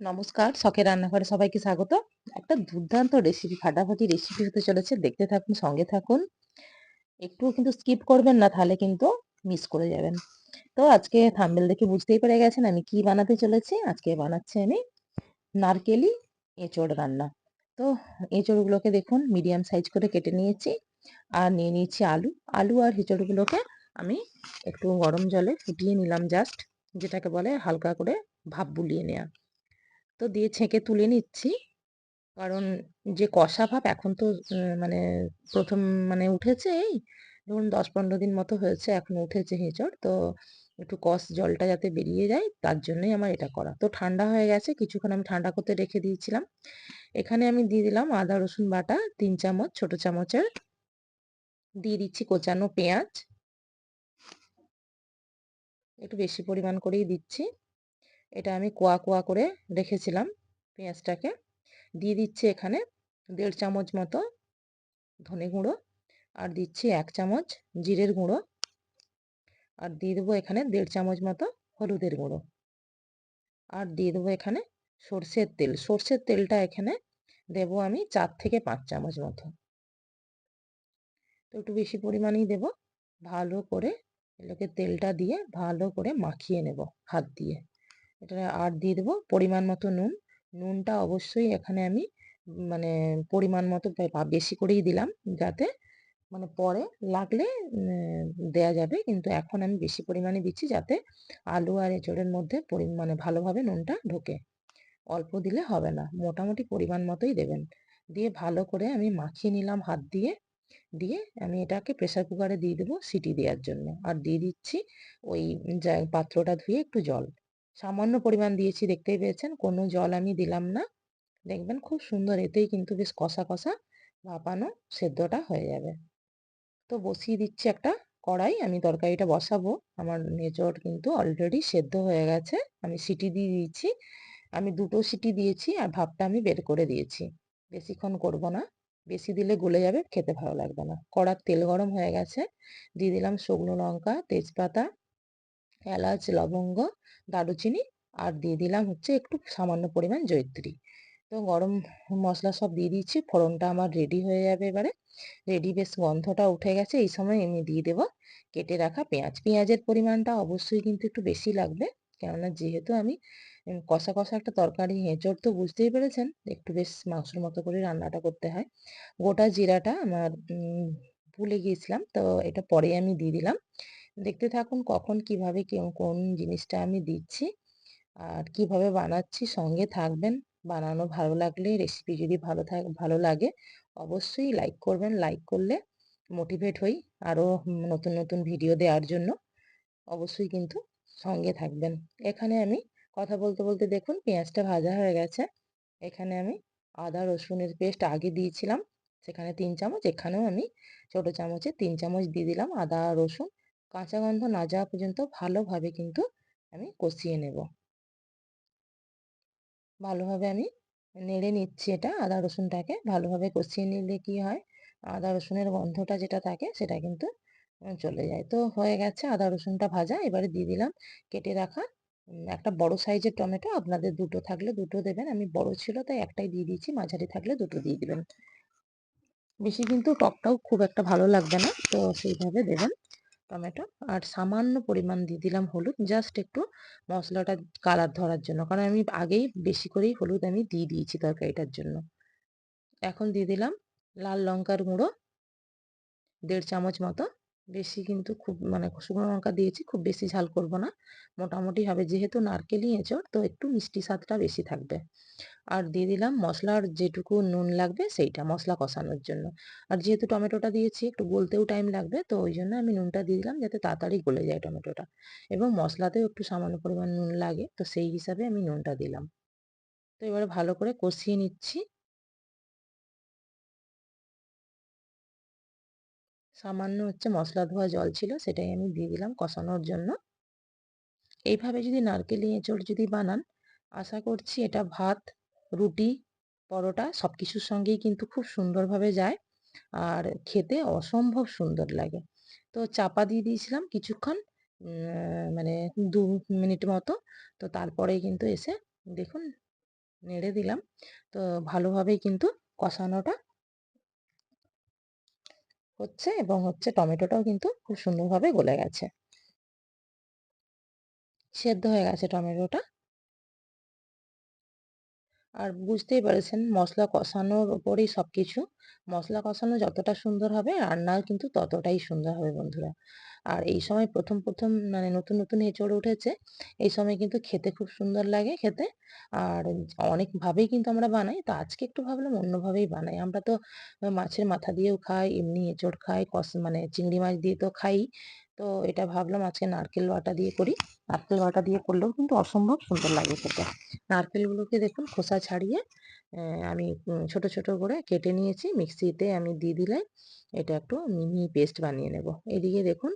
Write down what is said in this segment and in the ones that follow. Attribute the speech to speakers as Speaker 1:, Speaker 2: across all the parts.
Speaker 1: নমস্কার, শখের রান্নাঘরে সবাইকে স্বাগত। একটা দুর্দান্ত রেসিপি ফাটাফাটি রেসিপি হতে চলেছে, দেখতে থাকুন, সঙ্গে থাকুন। একটুও কিন্তু স্কিপ করবেন না, তাহলে কিন্তু মিস করে যাবেন। তো আজকে থাম্বেল দেখে বুঝতেই পেরে গেছেন আমি কি বানাতে চলেছি। আজকে বানাচ্ছি আমি নারকেলি এঁচড় রান্না। তো এঁচড়গুলোকে দেখুন মিডিয়াম সাইজ করে কেটে নিয়েছি আর নিয়ে নিয়েছি আলু। আলু আর এঁচড়গুলোকে আমি একটু গরম জলে ফুটিয়ে নিলাম জাস্ট যেটাকে বলে হালকা করে ভাপ বুলিয়ে নেওয়া তো দিয়ে ছেঁকে তুলে নিচ্ছি। কারণ যে কষা ভাব এখন তো মানে প্রথম মানে উঠেছে এই ধরুন দশ পনেরো দিন মতো হয়েছে, এখন উঠেছে হেঁচড়। তো একটু কষ জলটা যাতে বেরিয়ে যায়, তার জন্যই আমার এটা করা। তো ঠান্ডা হয়ে গেছে, কিছুক্ষণ আমি ঠান্ডা করতে রেখে দিয়েছিলাম। এখানে আমি দিয়ে দিলাম আদা, রসুন বাটা, তিন চামচ, ছোট চামচের দিয়ে দিচ্ছি কোচানো পেঁয়াজ। একটু বেশি পরিমাণ করেই দিচ্ছি। এটা আমি কোয়া কোয়া করে রেখেছিলাম পেঁয়াজটাকে। দিয়ে দিচ্ছি এখানে দেড় চামচ মতো ধনে গুঁড়ো আর দিচ্ছি এক চামচ জিরের গুঁড়ো। আর দিয়ে দেবো এখানে দেড় চামচ মতো হলুদের গুঁড়ো। আর দিয়ে দেবো এখানে সর্ষের তেল। সর্ষের তেলটা এখানে দেব আমি চার থেকে পাঁচ চামচ মতো। তো একটু বেশি পরিমাণেই দেব। ভালো করে এগুলোকে তেলটা দিয়ে ভালো করে মাখিয়ে নেব হাত দিয়ে। এটা আর দিয়ে দেবো। পরিমাণ মতো নুন। নুনটা অবশ্যই এখানে আমি মানে পরিমাণ মতো বেশি করেই দিলাম যাতে মানে পরে লাগলে দেয়া যাবে। কিন্তু এখন আমি বেশি পরিমাণে দিচ্ছি যাতে আলু আর এঁচড়ের মধ্যে মানে ভালোভাবে নুনটা ঢোকে। অল্প দিলে হবে না। মোটামুটি পরিমাণ মতোই দেবেন। দিয়ে ভালো করে আমি মাখিয়ে নিলাম হাত দিয়ে। দিয়ে আমি এটাকে প্রেসার কুকারে দিয়ে দেবো সিটি দেওয়ার জন্য। আর দিয়ে দিচ্ছি ওই পাত্রটা ধুয়ে একটু জল। সামান্য পরিমাণ দিয়েছি, দেখতেই পেয়েছেন? কোনো জল আমি দিলাম না। দেখবেন খুব সুন্দর, এতেই কিন্তু বেশ কষা কষা ভাপানো সেদ্ধটা হয়ে যাবে। তো বসিয়ে দিচ্ছি একটা কড়াই, আমি তরকারিটা বসাবো। আমার নেচড় কিন্তু অলরেডি সেদ্ধ হয়ে গেছে, আমি সিটি দিয়ে দিয়েছি। আমি দুটো সিটি দিয়েছি আর ভাপটা আমি বের করে দিয়েছি। বেশিক্ষণ করব না, বেশি দিলে গলে যাবে, খেতে ভালো লাগবে না। কড়ার তেল গরম হয়ে গেছে, দিয়ে দিলাম শুকনো লঙ্কা, তেজপাতা এলাচ, লবঙ্গ, দারুচিনি আর দিয়ে দিলাম হচ্ছে একটু সামান্য পরিমাণ জয়িত্রী। তো গরম মশলা সব দিয়ে দিচ্ছি ফোড়নটা আমার রেডি হয়ে যাবে এবারে। রেডি বেশ গন্ধটা উঠে গেছে, এই সময় আমি দিয়ে দেবো কেটে রাখা পেঁয়াজ। পেঁয়াজের পরিমাণটা অবশ্যই কিন্তু একটু বেশি লাগবে, কেননা যেহেতু আমি কষা কষা একটা তরকারি এঁচড় তো বুঝতেই পেরেছেন একটু বেশ মাংসর মতো করে রান্নাটা করতে হয়। গোটা জিরাটা আমার ভুলে গিয়েছিলাম, তো এটা পরে আমি দিয়ে দিলাম। দেখতে থাকুন কখন কীভাবে কোন জিনিসটা আমি দিচ্ছি, আর কীভাবে বানাচ্ছি, সঙ্গে থাকবেন। বানানো ভালো লাগলে রেসিপি যদি ভালো থাক, ভালো লাগে, অবশ্যই লাইক করবেন। লাইক করলে মোটিভেট হই আরও নতুন নতুন ভিডিও দেওয়ার জন্য। অবশ্যই কিন্তু সঙ্গে থাকবেন। এখানে আমি কথা বলতে বলতে দেখুন পেঁয়াজটা ভাজা হয়ে গেছে। এখানে আমি আদা, রসুনের পেস্ট আগে দিয়েছিলাম। সেখানে তিন চামচ, এখানেও আমি ছোট চামচে তিন চামচ দিয়ে দিলাম আদা, রসুন। কাঁচা গন্ধ না যাওয়া পর্যন্ত ভালোভাবে কিন্তু আমি কষিয়ে নেব। ভালোভাবে আমি নেড়ে নিচ্ছি এটা, আদা রসুনটাকে। ভালোভাবে কষিয়ে নিলে কি হয়? আদা রসুনের গন্ধটা যেটা থাকে সেটা কিন্তু চলে যায়। তো হয়ে গেছে আদা রসুনটা ভাজা। এবারে দিয়ে দিলাম কেটে রাখা একটা বড় সাইজের টমেটো। আপনাদের দুটো থাকলে দুটো দেবেন। আমি বড় ছিল তাই একটাই দিয়ে দিয়েছি। মাঝারি থাকলে দুটো দিয়ে দিবেন। বেশি কিন্তু টকটাও খুব একটা ভালো লাগবে না। তো সেইভাবে দেবেন। টমেটো আর সামান্য পরিমাণ দিয়ে দিলাম হলুদ। জাস্ট একটু মশলাটা কালার ধরার জন্য। কারণ আমি আগেই বেশি করেই হলুদ আমি দিয়ে দিয়েছি তরকারিটার জন্য। এখন দিয়ে দিলাম লাল লঙ্কার গুঁড়ো, দেড় চামচ মতো। বেশি কিন্তু খুব মানে শুকনো লঙ্কা দিয়েছি, খুব বেশি ঝাল করব না। মোটামুটি হবে যেহেতু নারকেলই এঁচড়, তো একটু মিষ্টি স্বাদটা বেশি থাকবে। আর দিয়ে দিলাম মশলার যেটুকু নুন লাগবে সেইটা, মশলা কষানোর জন্য। আর যেহেতু টমেটোটা দিয়েছি, একটু গলতেও টাইম লাগবে, তো ওই জন্য আমি নুনটা দিয়ে দিলাম যাতে তাড়াতাড়ি গলে যায় টমেটোটা। এবং মশলাতেও একটু সামান্য পরিমাণ নুন লাগে, তো সেই হিসাবে আমি নুনটা দিলাম। তো এবারে ভালো করে কষিয়ে নিচ্ছি। সামান্য হচ্ছে মশলা ধোয়া জল ছিল সেটাই আমি দিয়ে দিলাম কষানোর জন্য। এইভাবে যদি নারকেল, এঁচড় যদি বানান, আশা করছি এটা ভাত, রুটি, পরোটা সব কিছুর সঙ্গেই কিন্তু খুব সুন্দরভাবে যায় আর খেতে অসম্ভব সুন্দর লাগে। তো চাপা দিয়ে দিয়েছিলাম কিছুক্ষণ মানে দু মিনিট মতো। তো তারপরে কিন্তু এসে দেখুন, নেড়ে দিলাম। তো ভালোভাবেই কিন্তু কষানোটা হচ্ছে এবং হচ্ছে টমেটোটাও কিন্তু খুব সুন্দরভাবে গলে গেছে। সেদ্ধ হয়ে গেছে টমেটোটা। আর বুঝতেই পারছেন মশলা কষানোর ওপরেই সব কিছু মশলা কষানো যতটা সুন্দর হবে রান্না কিন্তু ততটাই সুন্দর হবে বন্ধুরা। আর এই সময় প্রথম প্রথম মানে নতুন নতুন এঁচড় উঠেছে, এই সময় কিন্তু খেতে খুব সুন্দর লাগে খেতে। আর অনেকভাবেই কিন্তু আমরা বানাই, তো আজকে একটু ভাবলাম অন্যভাবেই বানাই। আমরা তো মাছের মাথা দিয়েও খাই, এমনি এঁচড় খাই কষ মানে চিংড়ি মাছ দিয়ে তো খাই। তো এটা ভাবলাম আজকে নারকেল বাটা দিয়ে করি। নারকেল বাটা দিয়ে করলেও কিন্তু অসম্ভব সুন্দর লাগে খেতে। নারকেলগুলোকে দেখুন খোসা ছাড়িয়ে আমি ছোট ছোট করে কেটে নিয়েছি। মিক্সিতে আমি দিয়ে দিলে এটা একটু মিহি পেস্ট বানিয়ে নেব। এদিকে দেখুন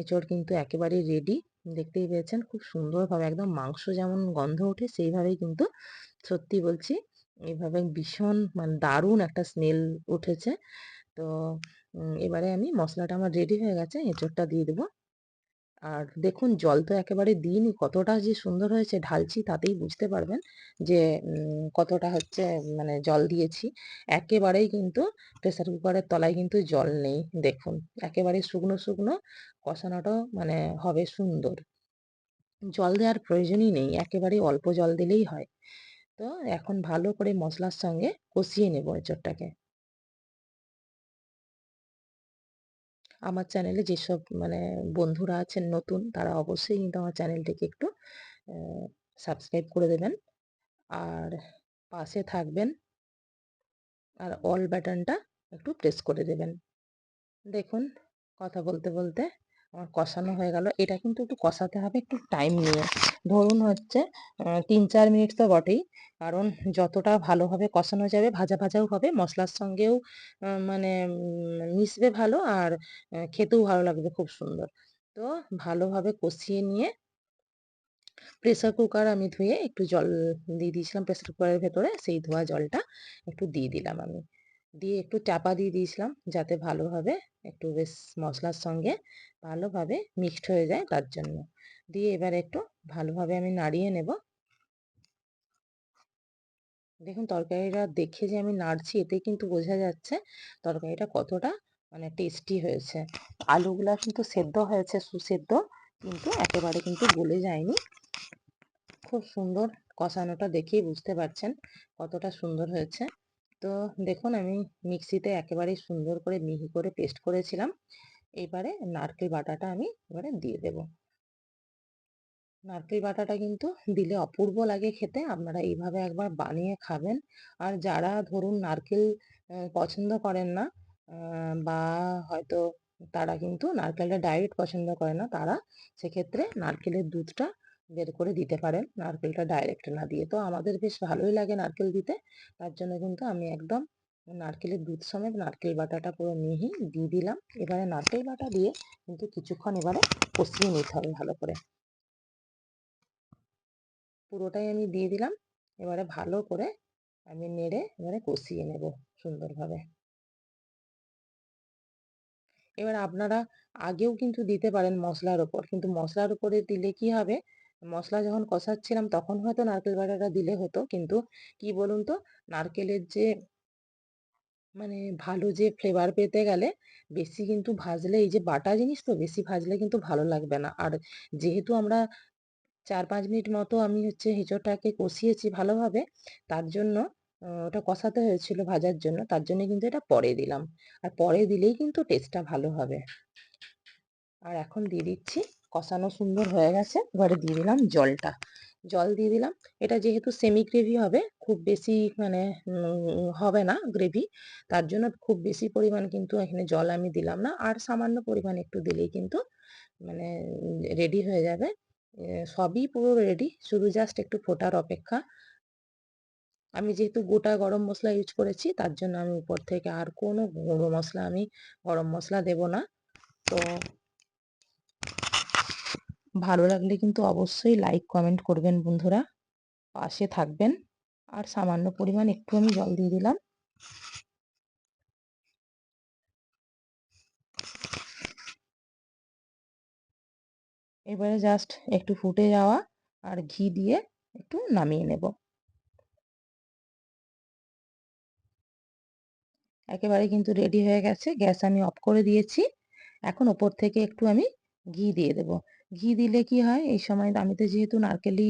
Speaker 1: এঁচড় কিন্তু একেবারেই রেডি দেখতেই পেয়েছেন, খুব সুন্দরভাবে একদম মাংস যেমন গন্ধ ওঠে, সেইভাবেই কিন্তু সত্যি বলছি এইভাবে ভীষণ মানে দারুণ একটা স্মেল উঠেছে। তো এবারে আমি মশলাটা আমার রেডি হয়ে গেছে, এঁচড়টা দিয়ে দেবো। আর দেখুন, জল তো একেবারে দিইনি। কতটা যে সুন্দর হয়েছে ঢালছি তাতেই বুঝতে পারবেন যে কতটা হচ্ছে মানে জল দিয়েছি। একেবারেই কিন্তু প্রেসার কুকারের তলায় কিন্তু জল নেই, দেখুন। একেবারে শুকনো শুকনো কষানোটাও মানে হবে সুন্দর। জল দেওয়ার প্রয়োজনই নেই, একেবারে অল্প জল দিলেই হয়। তো এখন ভালো করে মশলার সঙ্গে কষিয়ে নেব এঁচড়টাকে। আমার চ্যানেলে যেসব মানে বন্ধুরা আছেন নতুন, তারা অবশ্যই কিন্তু আমার চ্যানেলটিকে একটু সাবস্ক্রাইব করে দেবেন। আর পাশে থাকবেন। আর অল বাটনটা একটু প্রেস করে দেবেন। দেখুন, কথা বলতে বলতে আমার কষানো হয়ে গেল। এটা কিন্তু একটু কষাতে হবে, একটু টাইম নিয়ে। ধরুন হচ্ছে তিন চার মিনিট তো বটেই। কারণ যতটা ভালোভাবে কষানো যাবে, ভাজা ভাজাও হবে, মশলার সঙ্গেও মানে মিশবে ভালো আর খেতেও ভালো লাগবে খুব সুন্দর। তো ভালোভাবে কষিয়ে নিয়ে প্রেসার কুকার আমি ধুয়ে একটু জল দিয়ে দিয়েছিলাম প্রেসার কুকারের ভেতরে, সেই ধোয়া জলটা একটু দিয়ে দিলাম আমি। দিয়ে একটু চাপা দিয়ে দিয়েছিলাম যাতে ভালোভাবে একটু বেশ মশলার সঙ্গে ভালোভাবে মিক্সড হয়ে যায় তার জন্য। দিয়ে এবার একটু ভালোভাবে আমি নাড়িয়ে নেব। দেখুন তরকারিটা দেখে যে আমি নাড়ছি এতে কিন্তু বোঝা যাচ্ছে তরকারিটা কতটা মানে টেস্টি হয়েছে। আলুগুলা কিন্তু সেদ্ধ হয়েছে, সুসেদ্ধ, কিন্তু একেবারে কিন্তু গলে যায়নি। খুব সুন্দর কষানোটা দেখেই বুঝতে পারছেন কতটা সুন্দর হয়েছে। তো দেখুন, আমি মিক্সিতে একেবারেই সুন্দর করে মিহি করে পেস্ট করেছিলাম। এবারে নারকেল বাটাটা আমি এবারে দিয়ে দেব। নারকেল বাটাটা কিন্তু দিলে অপূর্ব লাগে খেতে। আপনারা এইভাবে একবার বানিয়ে খাবেন। আর যারা ধরুন নারকেল পছন্দ করেন না বা হয়তো তারা কিন্তু নারকেলটা ডাইরেক্ট পছন্দ করে না, তারা সেক্ষেত্রে নারকেলের দুধটা বের করে দিতে পারেন নারকেলটা ডাইরেক্ট না দিয়ে। তো আমাদের বেশ ভালোই লাগে নারকেল দিতে। তার জন্য কিন্তু আমি একদম নারকেলের দুধ সমেত নারকেল বাটাটা পুরো মিহি দিয়ে দিলাম। এবারে নারকেল বাটা দিয়ে কিন্তু কিছুক্ষণ এবারে কষিয়ে নিতে হবে ভালো করে। পুরোটাই আমি দিয়ে দিলাম। এবারে ভালো করে আমি নেড়ে এবারে কষিয়ে নেব সুন্দরভাবে। এবার আপনারা আগেও কিন্তু দিতে পারেন মশলার ওপর। কিন্তু মশলার উপরে দিলে কি হবে? মশলা যখন কষাচ্ছিলাম তখন হয়তো নারকেল বাটাটা দিলে হতো। কিন্তু কি বলুন তো, নারকেলের যে মানে ভালো যে ফ্লেভার পেতে গেলে বেশি কিন্তু ভাজলে, এই যে বাটা জিনিস তো, বেশি ভাজলে কিন্তু ভালো লাগবে না। আর যেহেতু আমরা চার পাঁচ মিনিট মতো আমি হচ্ছে এঁচোড়টাকে কষিয়েছি ভালোভাবে, তার জন্য ওটা কষাতে হয়েছিল ভাজার জন্য, তার জন্য কিন্তু এটা পরে দিলাম। আর পরে দিলেই কিন্তু টেস্টটা ভালো হবে। আর এখন দিয়ে দিচ্ছি কষানো সুন্দর হয়ে গেছে। এবারে দিয়ে দিলাম জলটা। জল দিয়ে দিলাম। এটা যেহেতু সেমি গ্রেভি হবে, খুব বেশি মানে হবে না গ্রেভি তার জন্য খুব বেশি পরিমাণ কিন্তু এখানে জল আমি দিলাম না। আর সামান্য পরিমাণ একটু দিলেই কিন্তু মানে রেডি হয়ে যাবে। সবই পুরো রেডি শুধু জাস্ট একটু ফোটার অপেক্ষা। আমি যেহেতু গোটা গরম মশলা ইউজ করেছি, তার জন্য আমি উপর থেকে আর কোনো গুঁড়ো মশলা আমি, গরম মশলা দেব না। তো ভালো লাগলে কিন্তু অবশ্যই লাইক কমেন্ট করবেন বন্ধুরা। পাশে থাকবেন। আর সামান্য পরিমাণ একটু আমি জল দিয়ে দিলাম। এবারে জাস্ট একটু ফুটে যাওয়া আর ঘি দিয়ে একটু নামিয়ে নেব। একেবারে কিন্তু রেডি হয়ে গেছে। গ্যাস আমি অফ করে দিয়েছি। এখন ওপর থেকে একটু আমি ঘি দিয়ে দেব। ঘি দিলে কি হয়? এই সময় আমি তো যেহেতু নারকেলি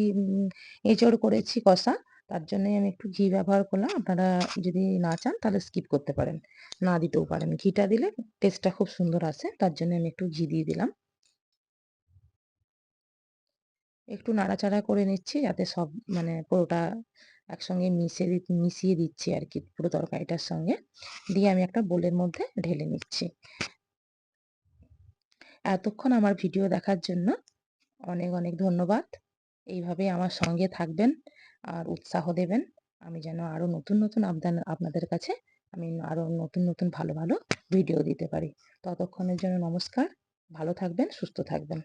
Speaker 1: এঁচড় করেছি কষা, তার জন্যই আমি একটু ঘি ব্যবহার করলাম। আপনারা যদি না চান, তাহলে স্কিপ করতে পারেন। না দিতেও পারেন। ঘিটা দিলে টেস্টটা খুব সুন্দর আসে, তার জন্য আমি একটু ঘি দিয়ে দিলাম। একটু নাড়াচাড়া করে নিচ্ছি, যাতে সব মানে পুরোটা একসঙ্গে মিশিয়ে মিশিয়ে দিচ্ছি আর কি, পুরো তরকারিটার সঙ্গে। দিয়ে আমি একটা বোলের মধ্যে ঢেলে নিচ্ছি। এতক্ষণ আমার ভিডিও দেখার জন্য অনেক অনেক ধন্যবাদ। এইভাবে আমার সঙ্গে থাকবেন আর উৎসাহ দেবেন। আমি যেন আরও নতুন নতুন আপনাদের কাছে আমি আরও নতুন নতুন ভালো ভালো ভিডিও দিতে পারি। ততক্ষণের জন্য নমস্কার। ভালো থাকবেন, সুস্থ থাকবেন।